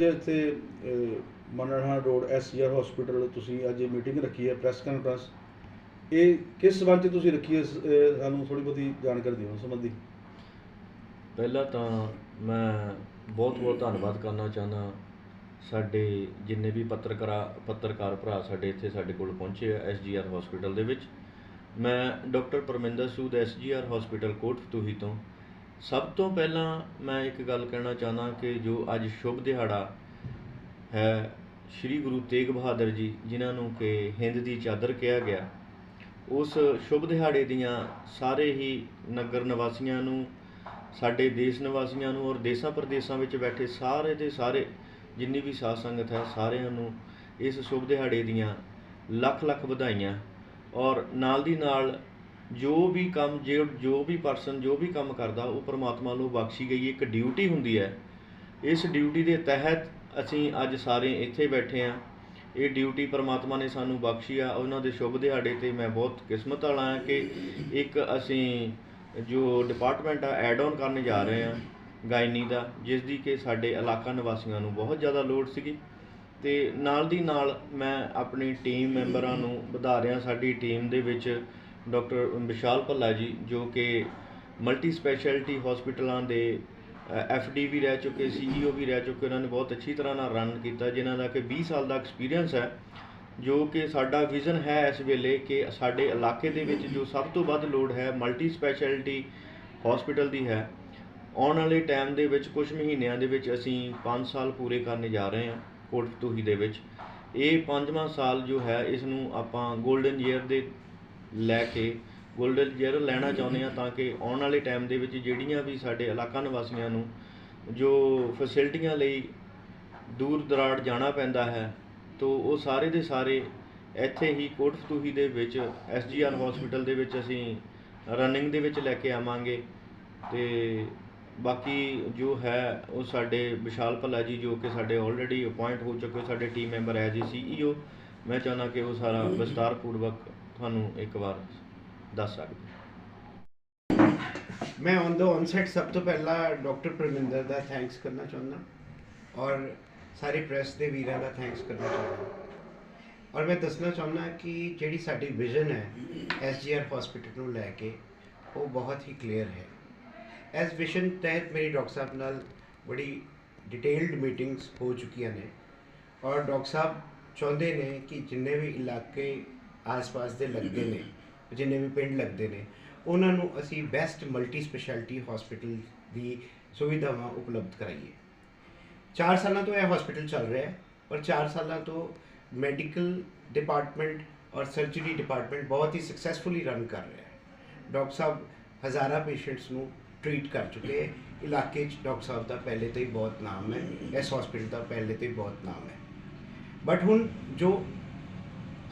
ਜੇ ਇੱਥੇ ਮਨਰਹਾ road ਐਸਜੀਆਰ hospital ਤੁਸੀਂ ਅੱਜ ਮੀਟਿੰਗ ਰੱਖੀ ਹੈ ਪ੍ਰੈਸ ਕਾਨਫਰੰਸ ਇਹ ਕਿਸ ਸਬੰਧ 'ਚ ਤੁਸੀਂ ਰੱਖੀ ਹੈ ਸ- ਇਹ ਸਾਨੂੰ ਥੋੜੀ ਬਹੁਤੀ ਜਾਣਕਾਰੀ ਦਿਓ ਇਸ ਸੰਬੰਧੀ? ਪਹਿਲਾਂ ਤਾਂ ਮੈਂ ਬਹੁਤ ਬਹੁਤ ਧੰਨਵਾਦ ਕਰਨਾ ਚਾਹੁੰਦਾ ਸਾਡੇ ਜਿੰਨੇ ਵੀ ਪੱਤਰਕਾਰਾ, ਪੱਤਰਕਾਰ ਭਰਾ ਸਾਡੇ ਇੱਥੇ ਸਾਡੇ ਕੋਲ ਪਹੁੰਚੇ ਆ ਐਸਜੀਆਰ ਹਸਪੀਟਲ ਦੇ ਵਿੱਚ। ਮੈਂ doctor Parminder Sood SGR hospital Kotfatuhi ਤੋਂ ਸਭ ਤੋਂ ਪਹਿਲਾਂ ਮੈਂ ਇੱਕ ਗੱਲ ਕਹਿਣਾ ਚਾਹੁੰਦਾ ਕਿ ਜੋ ਅੱਜ ਸ਼ੁਭ ਦਿਹਾੜਾ ਹੈ, ਸ੍ਰੀ ਗੁਰੂ ਤੇਗ ਬਹਾਦਰ ਜੀ, ਜਿਨ੍ਹਾਂ ਨੂੰ ਕਿ ਹਿੰਦ ਦੀ ਚਾਦਰ ਕਿਹਾ ਗਿਆ, ਉਸ ਸ਼ੁਭ ਦਿਹਾੜੇ ਦੀਆਂ ਸਾਰੇ ਹੀ ਨਗਰ ਨਿਵਾਸੀਆਂ ਨੂੰ, ਸਾਡੇ ਦੇਸ਼ ਨਿਵਾਸੀਆਂ ਨੂੰ ਔਰ ਦੇਸ਼ਾਂ ਪ੍ਰਦੇਸ਼ਾਂ ਵਿੱਚ ਬੈਠੇ ਸਾਰੇ ਦੇ ਸਾਰੇ, ਜਿੰਨੀ ਵੀ ਸਾਧ ਸੰਗਤ ਹੈ, ਸਾਰਿਆਂ ਨੂੰ ਇਸ ਸ਼ੁਭ ਦਿਹਾੜੇ ਦੀਆਂ ਲੱਖ ਲੱਖ ਵਧਾਈਆਂ ਔਰ ਨਾਲ ਦੀ ਨਾਲ ਜੋ ਵੀ ਕੰਮ ਜੋ ਜੋ ਵੀ ਪਰਸਨ ਜੋ ਵੀ ਕੰਮ ਕਰਦਾ, ਉਹ ਪਰਮਾਤਮਾ ਨੂੰ ਬਖਸ਼ੀ ਗਈ, ਇੱਕ ਡਿਊਟੀ ਹੁੰਦੀ ਹੈ। ਇਸ ਡਿਊਟੀ ਦੇ ਤਹਿਤ ਅਸੀਂ ਅੱਜ ਸਾਰੇ ਇੱਥੇ ਬੈਠੇ ਹਾਂ। ਇਹ ਡਿਊਟੀ ਪਰਮਾਤਮਾ ਨੇ ਸਾਨੂੰ ਬਖਸ਼ੀ ਆ। ਉਹਨਾਂ ਦੇ ਸ਼ੁਭ ਦਿਹਾੜੇ ਤੇ ਮੈਂ ਬਹੁਤ ਕਿਸਮਤ ਵਾਲਾ ਹਾਂ ਕਿ ਇੱਕ ਅਸੀਂ ਜੋ ਡਿਪਾਰਟਮੈਂਟ ਆ ਐਡ ਆਨ ਕਰਨ ਜਾ ਰਹੇ ਹਾਂ ਗਾਇਨੀ ਦਾ, ਜਿਸ ਦੀ ਕਿ ਸਾਡੇ ਇਲਾਕਾ ਨਿਵਾਸੀਆਂ ਨੂੰ ਬਹੁਤ ਜ਼ਿਆਦਾ ਲੋੜ ਸੀਗੀ। ਤੇ ਨਾਲ ਦੀ ਨਾਲ ਮੈਂ ਆਪਣੀ ਟੀਮ ਮੈਂਬਰਾਂ ਨੂੰ ਵਧਾ ਰਿਹਾ। ਸਾਡੀ ਟੀਮ ਦੇ ਵਿੱਚ ਡਾਕਟਰ ਵਿਸ਼ਾਲ ਭੱਲਾ ਜੀ, ਜੋ ਕਿ ਮਲਟੀ ਸਪੈਸ਼ਲਿਟੀ ਹਸਪੀਟਲਾਂ ਦੇ ਡੀ ਵੀ ਰਹਿ ਚੁੱਕੇ ਸੀਈਓ ਵੀ ਰਹਿ ਚੁੱਕੇ, ਉਹਨਾਂ ਨੇ ਬਹੁਤ ਅੱਛੀ ਤਰ੍ਹਾਂ ਨਾਲ ਰਨ ਕੀਤਾ, ਜਿਨ੍ਹਾਂ ਦਾ ਕਿ 20 ਸਾਲ ਦਾ ਐਕਸਪੀਰੀਅੰਸ ਹੈ, ਜੋ ਕਿ ਸਾਡਾ ਵਿਜ਼ਨ ਹੈ ਇਸ ਵੇਲੇ ਕਿ ਸਾਡੇ ਇਲਾਕੇ ਦੇ ਵਿੱਚ ਜੋ ਸਭ ਤੋਂ ਵੱਧ ਲੋੜ ਹੈ ਮਲਟੀ ਸਪੈਸ਼ਲਿਟੀ ਹਸਪੀਟਲ ਦੀ ਹੈ। ਆਉਣ ਵਾਲੇ ਟਾਈਮ ਦੇ ਵਿੱਚ ਕੁਝ ਮਹੀਨਿਆਂ ਦੇ ਵਿੱਚ ਅਸੀਂ 5 ਸਾਲ ਪੂਰੇ ਕਰਨ ਜਾ ਰਹੇ ਹਾਂ ਕੋਟਪਤੂਹੀ ਦੇ ਵਿੱਚ। ਇਹ ਪੰਜਵਾਂ ਸਾਲ ਜੋ ਹੈ, ਇਸ ਨੂੰ ਆਪਾਂ 골ਡਨ ਈਅਰ ਦੇ ਲੈ ਕੇ 골ਡਨ ਈਅਰ ਲੈਣਾ ਚਾਹੁੰਦੇ ਹਾਂ ਤਾਂ ਕਿ ਆਉਣ ਵਾਲੇ ਟਾਈਮ ਦੇ ਵਿੱਚ ਜਿਹੜੀਆਂ ਵੀ ਸਾਡੇ ਇਲਾਕਾ ਨਿਵਾਸੀਆਂ ਨੂੰ ਜੋ ਫੈਸਿਲਿਟੀਆਂ ਲਈ ਦੂਰ ਦਰਾੜ ਜਾਣਾ ਪੈਂਦਾ ਹੈ ਤੋ ਉਹ ਸਾਰੇ ਦੇ ਸਾਰੇ ਇੱਥੇ ਹੀ ਕੋਟਫਤੂਹੀ ਦੇ ਵਿੱਚ ਐਸਜੀਆਰ ਹਸਪੀਟਲ ਦੇ ਵਿੱਚ ਅਸੀਂ ਰਨਿੰਗ ਦੇ ਵਿੱਚ ਲੈ ਕੇ ਆਵਾਂਗੇ। ਤੇ ਬਾਕੀ ਜੋ ਹੈ ਉਹ ਸਾਡੇ ਵਿਸ਼ਾਲ ਭੱਲਾ ਜੀ ਜੋ ਕਿ ਸਾਡੇ ਆਲਰੇਡੀ ਅਪਾਇੰਟ ਹੋ ਚੁੱਕੇ ਸਾਡੇ ਟੀਮ ਮੈਂਬਰ ਹੈ ਜੀ ਸੀਈਓ ਮੈਂ ਚਾਹੁੰਦਾ ਕਿ ਉਹ ਸਾਰਾ ਵਿਸਤਾਰਪੂਰਵਕ ਤੁਹਾਨੂੰ ਇੱਕ ਵਾਰ ਦੱਸ ਸਕਦੇ ਮੈਂ ਔਨ ਦਾ ਔਨਸੈਟ ਸਭ ਤੋਂ ਪਹਿਲਾਂ ਡਾਕਟਰ ਪ੍ਰਮਿੰਦਰ ਦਾ ਥੈਂਕਸ ਕਰਨਾ ਚਾਹੁੰਦਾ ਔਰ ਸਾਰੇ ਪ੍ਰੈਸ ਦੇ ਵੀਰਾਂ ਦਾ ਥੈਂਕਸ ਕਰਨਾ ਚਾਹੁੰਦਾ। ਔਰ ਮੈਂ ਦੱਸਣਾ ਚਾਹੁੰਦਾ ਕਿ ਜਿਹੜੀ ਸਾਡੀ ਵਿਜ਼ਨ ਹੈ ਐਸਜੀਆਰ ਹਸਪੀਟਲ ਨੂੰ ਲੈ ਕੇ, ਉਹ ਬਹੁਤ ਹੀ ਕਲੀਅਰ ਹੈ। ਇਸ ਵਿਜ਼ਨ ਤਹਿਤ ਮੇਰੀ ਡਾਕਟਰ ਸਾਹਿਬ ਨਾਲ ਬੜੀ ਡਿਟੇਲਡ ਮੀਟਿੰਗਸ ਹੋ ਚੁੱਕੀਆਂ ਨੇ ਔਰ ਡਾਕਟਰ ਸਾਹਿਬ ਚਾਹੁੰਦੇ ਨੇ ਕਿ ਜਿੰਨੇ ਵੀ ਇਲਾਕੇ ਆਸ-ਪਾਸ ਦੇ ਲੱਗਦੇ ਨੇ, ਜਿੰਨੇ ਵੀ ਪਿੰਡ ਲੱਗਦੇ ਨੇ, ਉਹਨਾਂ ਨੂੰ ਅਸੀਂ ਬੈਸਟ ਮਲਟੀ ਸਪੈਸ਼ਲਿਟੀ ਹਸਪੀਟਲ ਦੀ ਸੁਵਿਧਾਵਾਂ ਉਪਲਬਧ ਕਰਾਈਏ। 4 ਸਾਲਾਂ ਤੋਂ ਇਹ ਹਸਪੀਟਲ ਚੱਲ ਰਿਹਾ ਹੈ ਔਰ 4 ਸਾਲਾਂ ਤੋਂ ਮੈਡੀਕਲ ਡਿਪਾਰਟਮੈਂਟ ਔਰ ਸਰਜਰੀ ਡਿਪਾਰਟਮੈਂਟ ਬਹੁਤ ਹੀ ਸਕਸੈਸਫੁਲੀ ਰਨ ਕਰ ਰਿਹਾ ਹੈ। ਡਾਕਟਰ ਸਾਹਿਬ ਹਜ਼ਾਰਾਂ ਪੇਸ਼ੈਂਟਸ ਨੂੰ ਟ੍ਰੀਟ ਕਰ ਚੁੱਕੇ ਹੈ। ਇਲਾਕੇ 'ਚ ਡਾਕਟਰ ਸਾਹਿਬ ਦਾ ਪਹਿਲੇ ਤੋਂ ਹੀ ਬਹੁਤ ਨਾਮ ਹੈ, ਇਸ ਹਸਪੀਟਲ ਦਾ ਪਹਿਲੇ ਤੋਂ ਹੀ ਬਹੁਤ ਨਾਮ ਹੈ। ਬਟ ਹੁਣ ਜੋ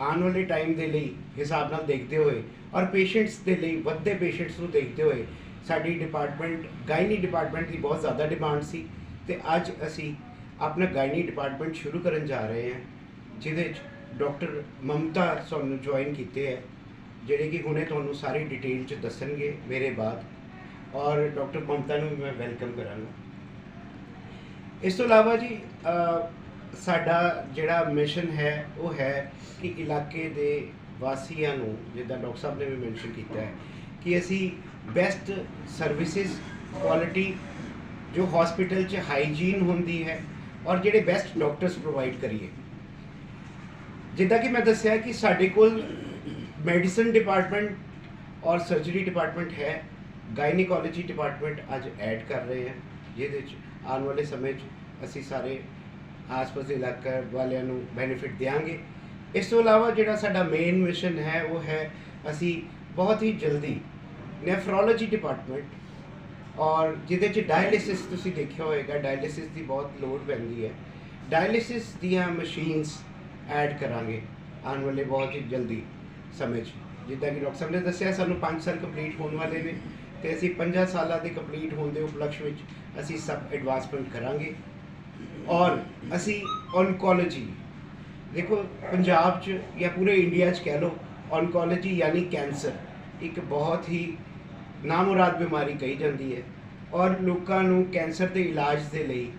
ਆਉਣ ਵਾਲੇ ਟਾਈਮ ਦੇ ਲਈ ਹਿਸਾਬ ਨਾਲ ਦੇਖਦੇ ਹੋਏ ਔਰ ਪੇਸ਼ੈਂਟਸ ਦੇ ਲਈ ਵੱਧਦੇ ਪੇਸ਼ੈਂਟਸ ਨੂੰ ਦੇਖਦੇ ਹੋਏ ਸਾਡੀ ਡਿਪਾਰਟਮੈਂਟ ਗਾਇਨੀ ਡਿਪਾਰਟਮੈਂਟ ਦੀ ਬਹੁਤ ਜ਼ਿਆਦਾ ਡਿਮਾਂਡ ਸੀ ਤੇ ਅੱਜ ਅਸੀਂ ਆਪਣਾ ਗਾਇਨੀ ਡਿਪਾਰਟਮੈਂਟ ਸ਼ੁਰੂ ਕਰਨ ਜਾ ਰਹੇ ਹਾਂ, ਜਿਹਦੇ 'ਚ ਡਾਕਟਰ ਮਮਤਾ ਸਾਨੂੰ ਜੁਆਇਨ ਕੀਤੇ ਹੈ, ਜਿਹੜੇ ਕਿ ਹੁਣੇ ਤੁਹਾਨੂੰ ਸਾਰੀ ਡਿਟੇਲ 'ਚ ਦੱਸਣਗੇ ਮੇਰੇ ਬਾਅਦ ਔਰ ਡਾਕਟਰ ਮਮਤਾ ਨੂੰ ਵੀ ਮੈਂ ਵੈਲਕਮ ਕਰਾਂਗਾ। ਇਸ ਤੋਂ ਇਲਾਵਾ ਜੀ ਸਾਡਾ ਜਿਹੜਾ ਮਿਸ਼ਨ ਹੈ, ਉਹ ਹੈ ਕਿ ਇਲਾਕੇ ਦੇ ਵਾਸੀਆਂ ਨੂੰ, ਜਿੱਦਾਂ ਡਾਕਟਰ ਸਾਹਿਬ ਨੇ ਵੀ ਮੈਂਸ਼ਨ ਕੀਤਾ ਹੈ, ਕਿ ਅਸੀਂ ਬੈਸਟ ਸਰਵਿਸਿਜ਼ ਕੁਆਲਿਟੀ ਜੋ ਹਸਪੀਟਲ 'ਚ ਹਾਈਜੀਨ ਹੁੰਦੀ ਹੈ, ਔਰ ਜਿਹੜੇ ਬੈਸਟ ਡਾਕਟਰਸ ਪ੍ਰੋਵਾਈਡ ਕਰੀਏ। ਜਿੱਦਾਂ ਕਿ ਮੈਂ ਦੱਸਿਆ ਕਿ ਸਾਡੇ ਕੋਲ ਮੈਡੀਸਨ ਡਿਪਾਰਟਮੈਂਟ ਔਰ ਸਰਜਰੀ ਡਿਪਾਰਟਮੈਂਟ ਹੈ ਗਾਇਨੀਕੋਲੋਜੀ ਡਿਪਾਰਟਮੈਂਟ ਅੱਜ ਐਡ ਕਰ ਰਹੇ ਹਾਂ, ਜਿਹਦੇ 'ਚ ਆਉਣ ਵਾਲੇ ਸਮੇਂ 'ਚ ਅਸੀਂ ਸਾਰੇ ਆਸ-ਪਾਸ ਦੇ ਇਲਾਕਾ ਵਾਲਿਆਂ ਨੂੰ ਬੈਨੀਫਿਟ ਦੇਵਾਂਗੇ ਇਸ ਤੋਂ ਇਲਾਵਾ ਜਿਹੜਾ ਸਾਡਾ ਮੇਨ ਮਿਸ਼ਨ ਹੈ, ਉਹ ਹੈ ਅਸੀਂ ਬਹੁਤ ਹੀ ਜਲਦੀ ਨੈਫਰੋਲੋਜੀ ਡਿਪਾਰਟਮੈਂਟ ਔਰ ਜਿਹਦੇ 'ਚ ਡਾਇਲਿਸਿਸ ਤੁਸੀਂ ਦੇਖਿਆ ਹੋਵੇਗਾ ਡਾਇਲਿਸਿਸ ਦੀ ਬਹੁਤ ਲੋੜ ਪੈਂਦੀ ਹੈ। ਡਾਇਲਿਸਿਸ ਦੀਆਂ ਮਸ਼ੀਨਸ ਐਡ ਕਰਾਂਗੇ ਆਉਣ ਵਾਲੇ ਬਹੁਤ ਹੀ ਜਲਦੀ ਸਮੇਂ 'ਚ। ਜਿੱਦਾਂ ਕਿ ਡਾਕਟਰ ਸਾਹਿਬ ਨੇ ਦੱਸਿਆ, ਸਾਨੂੰ 5 ਸਾਲ ਕੰਪਲੀਟ ਹੋਣ ਵਾਲੇ ਨੇ ਤੇ ਅਸੀਂ 5 ਸਾਲਾਂ ਦੇ ਕੰਪਲੀਟ ਹੋਣ ਦੇ ਉਪਲਕਸ਼ ਵਿੱਚ ਅਸੀਂ ਸਭ ਐਡਵਾਂਸਮੈਂਟ ਕਰਾਂਗੇ। ਔਰ ਅਸੀਂ ਔਨਕੋਲੋਜੀ ਦੇਖੋ ਪੰਜਾਬ 'ਚ ਜਾਂ ਪੂਰੇ ਇੰਡੀਆ 'ਚ ਕਹਿ ਲਓ ਔਨਕੋਲੋਜੀ ਯਾਨੀ ਕੈਂਸਰ ਇੱਕ ਬਹੁਤ ਹੀ ਨਾਮੁਰਾਦ ਬਿਮਾਰੀ ਕਹੀ ਜਾਂਦੀ ਹੈ ਔਰ ਲੋਕਾਂ ਨੂੰ ਕੈਂਸਰ ਦੇ ਇਲਾਜ ਦੇ ਲਈ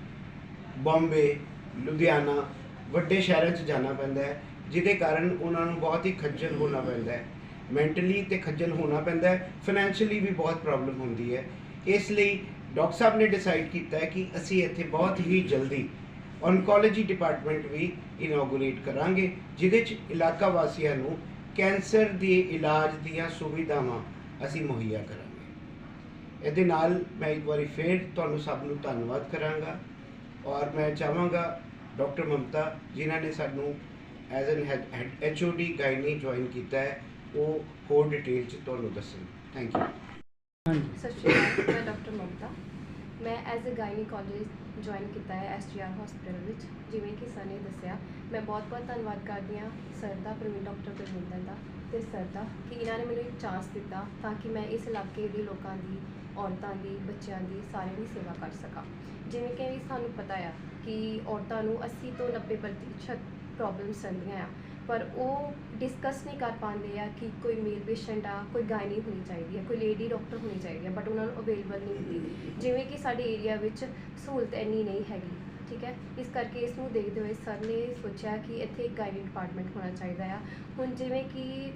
ਬੰਬੇ ਲੁਧਿਆਣਾ ਵੱਡੇ ਸ਼ਹਿਰਾਂ 'ਚ ਜਾਣਾ ਪੈਂਦਾ ਹੈ, ਜਿਹਦੇ ਕਾਰਨ ਉਹਨਾਂ ਨੂੰ ਬਹੁਤ ਹੀ ਖੱਜਲ ਹੋਣਾ ਪੈਂਦਾ ਹੈ ਮੈਂਟਲੀ ਤੇ ਖੱਜਲ ਹੋਣਾ ਪੈਂਦਾ ਹੈ ਫਾਈਨੈਂਸ਼ੀਅਲੀ ਵੀ ਬਹੁਤ ਪ੍ਰੋਬਲਮ ਹੁੰਦੀ ਹੈ, ਇਸ ਲਈ ਡਾਕਟਰ ਸਾਹਿਬ ਨੇ ਡਿਸਾਈਡ ਕੀਤਾ ਹੈ ਕਿ ਅਸੀਂ ਇੱਥੇ ਬਹੁਤ ਹੀ ਜਲਦੀ ਔਨਕੋਲੋਜੀ ਡਿਪਾਰਟਮੈਂਟ ਵੀ ਇਨੋਗੂਰੇਟ ਕਰਾਂਗੇ, ਜਿਹਦੇ 'ਚ ਇਲਾਕਾ ਵਾਸੀਆਂ ਨੂੰ ਕੈਂਸਰ ਦੇ ਇਲਾਜ ਦੀਆਂ ਸੁਵਿਧਾਵਾਂ ਅਸੀਂ ਮੁਹੱਈਆ ਕਰਾਂਗੇ। ਇਹਦੇ ਨਾਲ ਮੈਂ ਇੱਕ ਵਾਰੀ ਫੇਰ ਤੁਹਾਨੂੰ ਸਭ ਨੂੰ ਧੰਨਵਾਦ ਕਰਾਂਗਾ ਔਰ ਮੈਂ ਚਾਹਾਂਗਾ ਡਾਕਟਰ ਮਮਤਾ ਜਿਨ੍ਹਾਂ ਨੇ ਸਾਨੂੰ as an HOD gynae join ਕੀਤਾ ਹੈ, ਉਹ ਹੋਰ ਡਿਟੇਲ ਚ ਤੁਹਾਨੂੰ ਦੱਸਣ। ਥੈਂਕ ਯੂ ਸਤਿ ਸ਼੍ਰੀ ਅਕਾਲ, ਮੈਂ ਡਾਕਟਰ ਮਮਤਾ। ਮੈਂ ਐਜ਼ ਅ ਗਾਇਨੀਕੋਲੋਜਿਸਟ ਜੁਆਇਨ ਕੀਤਾ ਹੈ ਐਸਜੀਆਰ ਹਸਪੀਟਲ ਵਿੱਚ। ਜਿਵੇਂ ਕਿ ਸਰ ਨੇ ਦੱਸਿਆ, ਮੈਂ ਬਹੁਤ ਬਹੁਤ ਧੰਨਵਾਦ ਕਰਦੀ ਹਾਂ ਸਰ ਦਾ, ਪ੍ਰਵੀਨ ਡਾਕਟਰ ਪ੍ਰਵਿੰਦਰ ਦਾ ਤੇ ਸਰ ਦਾ ਕਿ ਇਹਨਾਂ ਨੇ ਮੈਨੂੰ ਇੱਕ ਚਾਂਸ ਦਿੱਤਾ ਤਾਂ ਕਿ ਮੈਂ ਇਸ ਇਲਾਕੇ ਦੇ ਲੋਕਾਂ ਦੀ, ਔਰਤਾਂ ਦੀ, ਬੱਚਿਆਂ ਦੀ ਸਾਰਿਆਂ ਦੀ ਸੇਵਾ ਕਰ ਸਕਾਂ। ਜਿਵੇਂ ਕਿ ਸਾਨੂੰ ਪਤਾ ਆ ਕਿ ਔਰਤਾਂ ਨੂੰ 80 ਤੋਂ 90% ਪ੍ਰੋਬਲਮਸ ਰਹਿੰਦੀਆਂ ਆ। ਪਰ ਉਹ ਡਿਸਕਸ ਨਹੀਂ ਕਰ ਪਾਉਂਦੇ ਆ ਕਿ ਕੋਈ ਮੇਲ ਪੇਸ਼ੈਂਟ ਆ, ਕੋਈ ਗਾਇਨੀ ਹੋਣੀ ਚਾਹੀਦੀ ਹੈ ਕੋਈ ਲੇਡੀ ਡਾਕਟਰ ਹੋਣੀ ਚਾਹੀਦੀ ਹੈ ਬਟ ਉਹਨਾਂ ਨੂੰ ਅਵੇਲੇਬਲ ਨਹੀਂ ਹੁੰਦੀ। ਜਿਵੇਂ ਕਿ ਸਾਡੇ ਏਰੀਆ ਵਿੱਚ ਸਹੂਲਤ ਇੰਨੀ ਨਹੀਂ ਹੈਗੀ, ਠੀਕ ਹੈ? ਇਸ ਕਰਕੇ ਇਸ ਨੂੰ ਦੇਖਦੇ ਹੋਏ ਸਰ ਨੇ ਸੋਚਿਆ ਕਿ ਇੱਥੇ ਇੱਕ ਗਾਇਨੀ ਡਿਪਾਰਟਮੈਂਟ ਹੋਣਾ ਚਾਹੀਦਾ ਆ। ਹੁਣ ਜਿਵੇਂ ਕਿ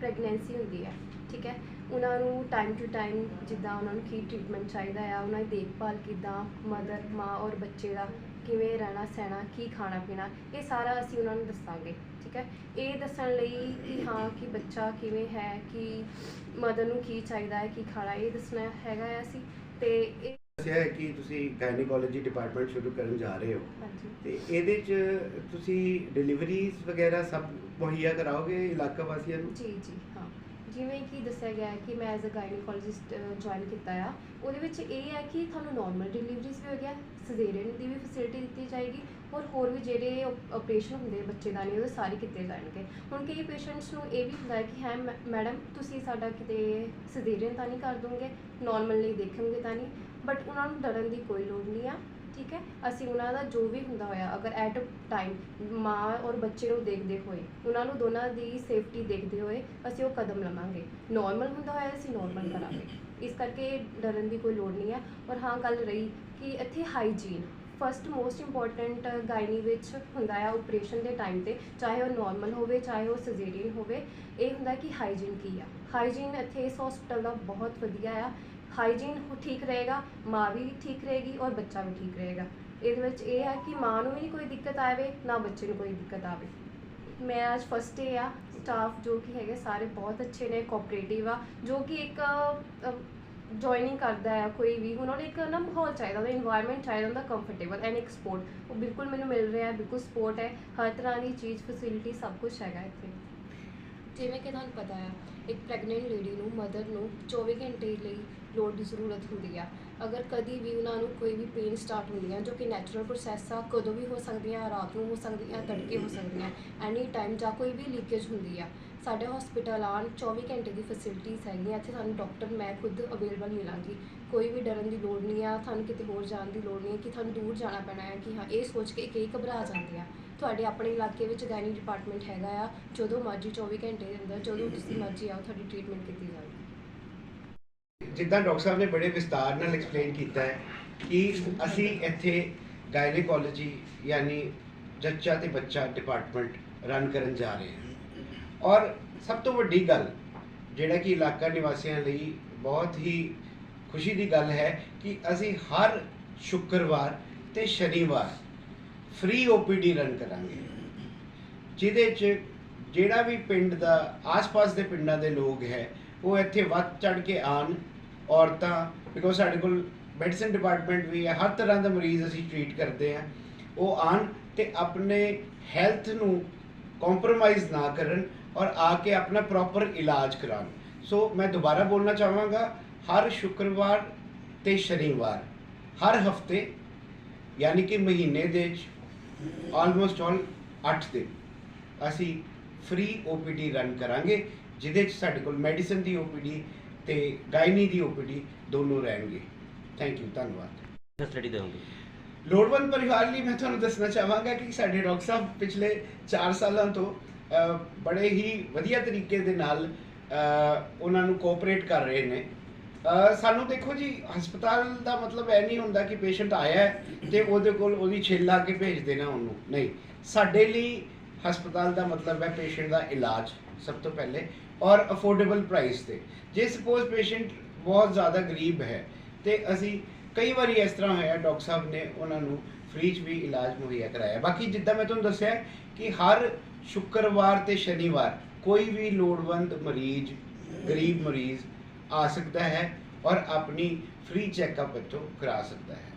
ਪ੍ਰੈਗਨੈਂਸੀ ਹੁੰਦੀ ਹੈ ਠੀਕ ਹੈ? ਉਹਨਾਂ ਨੂੰ ਟਾਈਮ ਟੂ ਟਾਈਮ ਜਿੱਦਾਂ ਉਹਨਾਂ ਨੂੰ ਕੀ ਟ੍ਰੀਟਮੈਂਟ ਚਾਹੀਦਾ ਆ, ਉਹਨਾਂ ਦੀ ਦੇਖਭਾਲ ਕਿੱਦਾਂ ਮਦਰ ਮਾਂ ਔਰ ਬੱਚੇ ਦਾ ਕਿਵੇਂ ਰਹਿਣਾ ਸਹਿਣਾ ਕੀ ਖਾਣਾ ਪੀਣਾ ਇਹ ਸਾਰਾ ਅਸੀਂ ਉਹਨਾਂ ਨੂੰ ਦੱਸਾਂਗੇ ਠੀਕ ਹੈ? ਇਹ ਦੱਸਣ ਲਈ ਕਿ ਹਾਂ ਕਿ ਬੱਚਾ ਕਿਵੇਂ ਹੈ ਕਿ ਮਦਰ ਨੂੰ ਕੀ ਚਾਹੀਦਾ ਹੈ ਕੀ ਖਾਣਾ ਇਹ ਦੱਸਣਾ ਹੈਗਾ ਆ ਅਸੀਂ ਤੇ ਇਹ ਦੱਸਿਆ ਹੈ ਕਿ ਤੁਸੀਂ ਗਾਇਨੀਕੋਲੋਜੀ ਡਿਪਾਰਟਮੈਂਟ ਸ਼ੁਰੂ ਕਰਨ ਜਾ ਰਹੇ ਹੋ। ਹਾਂਜੀ। ਤੇ ਇਹਦੇ ਚ ਤੁਸੀਂ ਡਿਲੀਵਰੀਜ਼ ਵਗੈਰਾ ਸਭ ਮੁਹੱਈਆ ਕਰਾਓਗੇ ਇਲਾਕਾ ਵਾਸੀਆਂ ਨੂੰ? ਜੀ ਜੀ ਹਾਂ। ਜਿਵੇਂ ਕਿ ਦੱਸਿਆ ਗਿਆ ਹੈ ਕਿ ਮੈਂ ਐਜ਼ ਅ ਗਾਇਨੀਕੋਲੋਜਿਸਟ ਜੁਆਇਨ ਕੀਤਾ ਆ। ਉਹਦੇ ਵਿੱਚ ਇਹ ਹੈ ਕਿ ਤੁਹਾਨੂੰ ਨਾਰਮਲ ਡਿਲੀਵਰੀਜ਼ ਵੀ ਹੋ ਗਿਆ ਸਜ਼ੇਰੀਅਨ ਦੀ ਵੀ ਫੈਸਿਲਿਟੀ ਦਿੱਤੀ ਜਾਏਗੀ ਔਰ ਹੋਰ ਵੀ ਜਿਹੜੇ ਆਪਰੇਸ਼ਨ ਹੁੰਦੇ ਬੱਚੇ ਦਾ ਨਹੀਂ ਉਹਦੇ ਸਾਰੇ ਕੀਤੇ ਜਾਣਗੇ। ਹੁਣ ਕਈ ਪੇਸ਼ੈਂਟਸ ਨੂੰ ਇਹ ਵੀ ਹੁੰਦਾ ਹੈ ਕਿ ਹੈ ਮੈਡਮ, ਤੁਸੀਂ ਸਾਡਾ ਕਿਤੇ ਸਜ਼ੇਰੀਅਨ ਤਾਂ ਨਹੀਂ ਕਰ ਦੋਗੇ ਨਾਰਮਲ ਨਹੀਂ ਦੇਖੋਗੇ ਤਾਂ ਨਹੀਂ ਬਟ ਉਹਨਾਂ ਨੂੰ ਡਰਨ ਦੀ ਕੋਈ ਲੋੜ ਨਹੀਂ ਆ। ਠੀਕ ਹੈ? ਅਸੀਂ ਉਹਨਾਂ ਦਾ ਜੋ ਵੀ ਹੁੰਦਾ ਹੋਇਆ, ਅਗਰ ਐਟ ਟਾਈਮ ਮਾਂ ਔਰ ਬੱਚੇ ਨੂੰ ਦੇਖਦੇ ਹੋਏ, ਉਹਨਾਂ ਨੂੰ ਦੋਨਾਂ ਦੀ ਸੇਫਟੀ ਦੇਖਦੇ ਹੋਏ ਅਸੀਂ ਉਹ ਕਦਮ ਲਵਾਂਗੇ। ਨਾਰਮਲ ਹੁੰਦਾ ਹੋਇਆ, ਅਸੀਂ ਨਾਰਮਲ ਕਰਾਂਗੇ। ਇਸ ਕਰਕੇ ਡਰਨ ਦੀ ਕੋਈ ਲੋੜ ਨਹੀਂ ਹੈ। ਔਰ ਹਾਂ, ਗੱਲ ਰਹੀ ਕਿ ਇੱਥੇ hygiene first most important gynae ਵਿੱਚ ਹੁੰਦਾ ਆ ਆਪਰੇਸ਼ਨ ਦੇ ਟਾਈਮ ਤੇ, ਚਾਹੇ ਉਹ ਨਾਰਮਲ ਹੋਵੇ, ਚਾਹੇ ਉਹ ਸਜ਼ੇਰੀਅਨ ਹੋਵੇ, ਇਹ ਹੁੰਦਾ ਕਿ ਹਾਈਜੀਨ ਕੀ ਆ? ਹਾਈਜੀਨ ਇੱਥੇ ਇਸ ਹਸਪੀਟਲ ਦਾ ਬਹੁਤ ਵਧੀਆ ਆ। ਹਾਈਜੀਨ ਠੀਕ ਰਹੇਗਾ, ਮਾਂ ਵੀ ਠੀਕ ਰਹੇਗੀ ਔਰ ਬੱਚਾ ਵੀ ਠੀਕ ਰਹੇਗਾ। ਇਹਦੇ ਵਿੱਚ ਇਹ ਹੈ ਕਿ ਮਾਂ ਨੂੰ ਵੀ ਕੋਈ ਦਿੱਕਤ ਆਵੇ, ਨਾ ਬੱਚੇ ਨੂੰ ਕੋਈ ਦਿੱਕਤ ਆਵੇ। ਮੈਂ ਅੱਜ ਫਸਟ ਡੇ ਆ ਸਟਾਫ ਜੋ ਕਿ ਹੈਗੇ ਸਾਰੇ ਬਹੁਤ ਅੱਛੇ ਨੇ ਕੋਆਪਰੇਟਿਵ ਆ, ਜੋ ਕਿ ਇੱਕ ਜੁਆਇਨਿੰਗ ਕਰਦਾ ਹੈ ਕੋਈ ਵੀ ਉਹਨਾਂ ਨੂੰ ਇੱਕ ਨਾ ਮਾਹੌਲ ਚਾਹੀਦਾ ਉਹਦਾ এনवायरमेंट ਚਾਹੀਦਾ ਹੁੰਦਾ ਕੰਫਰਟੇਬਲ ਐਂਡ ਇੱਕ ਸਪੋਰਟ ਉਹ ਬਿਲਕੁਲ ਮੈਨੂੰ ਮਿਲ ਰਿਹਾ ਹੈ ਬਿਲਕੁਲ ਸਪੋਰਟ ਹੈ, ਹਰ ਤਰ੍ਹਾਂ ਦੀ ਚੀਜ਼ ਫੈਸਿਲਿਟੀ ਸਭ ਕੁਝ ਹੈਗਾ ਇੱਥੇ। ਜਿਵੇਂ ਕਿ ਤੁਹਾਨੂੰ ਪਤਾ ਆ, ਇੱਕ ਪ੍ਰੈਗਨੈਂਟ ਲੇਡੀ ਨੂੰ ਮਦਰ ਨੂੰ 24 ਘੰਟੇ ਲਈ ਲੋੜ ਦੀ ਜ਼ਰੂਰਤ ਹੁੰਦੀ ਆ। ਅਗਰ ਕਦੀ ਵੀ ਉਹਨਾਂ ਨੂੰ ਕੋਈ ਵੀ ਪੇਨ ਸਟਾਰਟ ਹੁੰਦੀ ਆ, ਜੋ ਕਿ ਨੈਚੁਰਲ ਪ੍ਰੋਸੈਸ ਆ, ਕਦੋਂ ਵੀ ਹੋ ਸਕਦੀਆਂ, ਰਾਤ ਨੂੰ ਹੋ ਸਕਦੀਆਂ, ਤੜਕੇ ਹੋ ਸਕਦੀਆਂ ਐਨੀ ਟਾਈਮ ਜਾਂ ਕੋਈ ਵੀ ਲੀਕੇਜ ਹੁੰਦੀ ਆ, ਸਾਡੇ ਹਸਪੀਟਲ ਆਉਣ 24 ਘੰਟੇ ਦੀ ਫੈਸਿਲਿਟੀਜ਼ ਹੈਗੀਆਂ, ਇੱਥੇ ਸਾਨੂੰ ਡਾਕਟਰ ਮੈਂ ਖੁਦ ਅਵੇਲੇਬਲ ਮਿਲਾਂਗੀ। ਕੋਈ ਵੀ ਡਰਨ ਦੀ ਲੋੜ ਨਹੀਂ ਆ, ਤੁਹਾਨੂੰ ਕਿਤੇ ਹੋਰ ਜਾਣ ਦੀ ਲੋੜ ਨਹੀਂ ਹੈ ਕਿ ਤੁਹਾਨੂੰ ਦੂਰ ਜਾਣਾ ਪੈਣਾ ਹੈ, ਕਿ ਹਾਂ, ਇਹ ਸੋਚ ਕੇ ਕਈ ਘਬਰਾ ਜਾਂਦੇ ਆ। ਤੁਹਾਡੇ ਆਪਣੇ ਇਲਾਕੇ ਵਿੱਚ ਗਾਇਨੀ ਡਿਪਾਰਟਮੈਂਟ ਹੈਗਾ ਆ, ਜਦੋਂ ਮਰਜ਼ੀ 24 ਘੰਟੇ ਦੇ ਅੰਦਰ, ਜਦੋਂ ਤੁਸੀਂ ਮਰਜ਼ੀ ਆਓ, ਤੁਹਾਡੀ ਟ੍ਰੀਟਮੈਂਟ ਕੀਤੀ ਜਾਵੇਗੀ ਜਿੱਦਾਂ ਡਾਕਟਰ ਸਾਹਿਬ ਨੇ ਬੜੇ ਵਿਸਤਾਰ ਨਾਲ ਐਕਸਪਲੇਨ ਕੀਤਾ ਹੈ ਕਿ ਅਸੀਂ ਇੱਥੇ ਗਾਇਨੀਕੋਲੋਜੀ ਯਾਨੀ ਜੱਚਾ ਤੇ ਬੱਚਾ ਡਿਪਾਰਟਮੈਂਟ ਰਨ ਕਰਨ ਜਾ ਰਹੇ ਹਾਂ। ਔਰ ਸਭ ਤੋਂ ਵੱਡੀ ਗੱਲ, ਜਿਹੜਾ ਕਿ ਇਲਾਕਾ ਨਿਵਾਸੀਆਂ ਲਈ ਬਹੁਤ ਹੀ ਖੁਸ਼ੀ ਦੀ ਗੱਲ ਹੈ ਕਿ ਅਸੀਂ ਹਰ ਸ਼ੁੱਕਰਵਾਰ ਤੇ ਸ਼ਨੀਵਾਰ ਫ੍ਰੀ ਓਪੀਡੀ ਰਨ ਕਰਾਂਗੇ। ਜਿਹਦੇ 'ਚ ਜਿਹੜਾ ਵੀ ਪਿੰਡ ਦਾ, ਆਸ-ਪਾਸ ਦੇ ਪਿੰਡਾਂ ਦੇ ਲੋਕ ਹੈ, ਉਹ ਇੱਥੇ ਵੱਧ ਚੜ ਕੇ ਆਣ ਔਰਤਾਂ ਬਿਕੋਜ਼ ਸਾਡੇ ਕੋਲ ਮੈਡੀਸਨ ਡਿਪਾਰਟਮੈਂਟ ਵੀ ਹੈ, ਹਰ ਤਰ੍ਹਾਂ ਦਾ ਮਰੀਜ਼ ਅਸੀਂ ਟ੍ਰੀਟ ਕਰਦੇ ਹਾਂ। ਉਹ ਆਣ ਤੇ ਆਪਣੇ ਹੈਲਥ ਨੂੰ ਕੰਪਰੋਮਾਈਜ਼ ਨਾ ਕਰਨ ਔਰ ਆ ਕੇ ਆਪਣਾ ਪ੍ਰੋਪਰ ਇਲਾਜ ਕਰਾਉਣ। ਸੋ ਮੈਂ ਦੁਬਾਰਾ ਬੋਲਣਾ ਚਾਹਾਂਗਾ ਹਰ ਸ਼ੁੱਕਰਵਾਰ ਤੇ ਸ਼ਨੀਵਾਰ ਹਰ ਹਫ਼ਤੇ ਯਾਨੀ ਕਿ ਮਹੀਨੇ ਦੇ ਵਿੱਚ ਆਲਮੋਸਟ ਆਲ 8 ਦਿਨ ਅਸੀਂ ਫ੍ਰੀ ਓਪੀਡੀ ਰਨ ਕਰਾਂਗੇ ਜਿਹਦੇ ਚ ਸਾਡੇ ਕੋਲ ਮੈਡੀਸਨ ਦੀ ਓਪੀਡੀ ਤੇ ਗਾਇਨੀ ਦੀ ਓਪੀਡੀ ਦੋਨੋਂ ਰਹਿਣਗੇ। ਥੈਂਕ ਯੂ ਧੰਨਵਾਦ। ਫੈਸਿਲਿਟੀ ਦੇਵਾਂਗੇ ਲੋੜਵੰਦ ਪਰਿਵਾਰ ਲਈ ਮੈਂ ਤੁਹਾਨੂੰ ਦੱਸਣਾ ਚਾਹਾਂਗਾ ਕਿ ਸਾਡੇ ਡਾਕਟਰ ਸਾਹਿਬ ਪਿਛਲੇ 4 ਸਾਲਾਂ ਤੋਂ ਬੜੇ ਹੀ ਵਧੀਆ ਤਰੀਕੇ ਦੇ ਨਾਲ ਉਹਨਾਂ ਨੂੰ ਕੋਆਪਰੇਟ ਕਰ ਰਹੇ ਨੇ। ਸਾਨੂੰ ਦੇਖੋ ਜੀ, ਹਸਪਤਾਲ ਦਾ ਮਤਲਬ ਇਹ ਨਹੀਂ ਹੁੰਦਾ ਕਿ ਪੇਸ਼ੈਂਟ ਆਇਆ ਹੈ ਤੇ ਉਹਦੇ ਕੋਲ ਉਹਦੀ ਛਿੱਲ ਲਾ ਕੇ ਭੇਜ ਦੇਣਾ ਉਹਨੂੰ। ਨਹੀਂ, ਸਾਡੇ ਲਈ ਹਸਪਤਾਲ ਦਾ ਮਤਲਬ ਹੈ ਪੇਸ਼ੈਂਟ ਦਾ ਇਲਾਜ ਸਭ ਤੋਂ ਪਹਿਲੇ ਔਰ ਅਫੋਰਡੇਬਲ ਪ੍ਰਾਈਸ ਤੇ। ਜੇ ਸਪੋਜ਼ ਪੇਸ਼ੈਂਟ ਬਹੁਤ ਜ਼ਿਆਦਾ ਗਰੀਬ ਹੈ ਤੇ ਅਸੀਂ ਕਈ ਵਾਰੀ ਇਸ ਤਰ੍ਹਾਂ ਹੋਇਆ, ਡਾਕਟਰ ਸਾਹਿਬ ਨੇ ਉਹਨਾਂ ਨੂੰ ਫ੍ਰੀ 'ਚ ਵੀ ਇਲਾਜ ਮੁਹੱਈਆ ਕਰਾਇਆ। ਬਾਕੀ ਜਿੱਦਾਂ ਮੈਂ ਤੁਹਾਨੂੰ ਦੱਸਿਆ ਕਿ ਹਰ ਸ਼ੁੱਕਰਵਾਰ ਤੇ ਸ਼ਨੀਵਾਰ ਕੋਈ ਵੀ ਲੋੜਵੰਦ ਮਰੀਜ਼, ਗਰੀਬ ਮਰੀਜ਼ ਆ ਸਕਦਾ ਹੈ ਔਰ ਆਪਣੀ ਫ੍ਰੀ ਚੈੱਕਅਪ ਇੱਥੋਂ ਕਰਾ ਸਕਦਾ ਹੈ।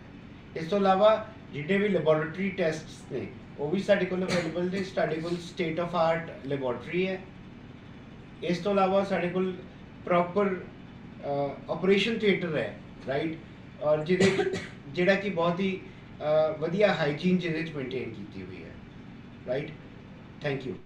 ਇਸ ਤੋਂ ਇਲਾਵਾ ਜਿਹੜੇ ਵੀ ਲੈਬੋਰੇਟਰੀ ਟੈਸਟਸ ਨੇ, ਉਹ ਵੀ ਸਾਡੇ ਕੋਲ ਅਵੇਲੇਬਲ ਨੇ, ਸਾਡੇ ਕੋਲ ਸਟੇਟ ਆਫ ਆਰਟ ਲੈਬੋਰੇਟਰੀ ਹੈ। ਇਸ ਤੋਂ ਇਲਾਵਾ ਸਾਡੇ ਕੋਲ ਪ੍ਰੋਪਰ ਆਪਰੇਸ਼ਨ ਥੀਏਟਰ ਹੈ ਰਾਈਟ ਔਰ ਜਿਹਦੇ ਜਿਹੜਾ ਕਿ ਬਹੁਤ ਹੀ ਵਧੀਆ ਹਾਈਜੀਨ ਜਿਹਦੇ ਚ ਮੇਨਟੇਨ ਕੀਤੀ ਹੋਈ ਹੈ ਰਾਈਟ ਥੈਂਕ ਯੂ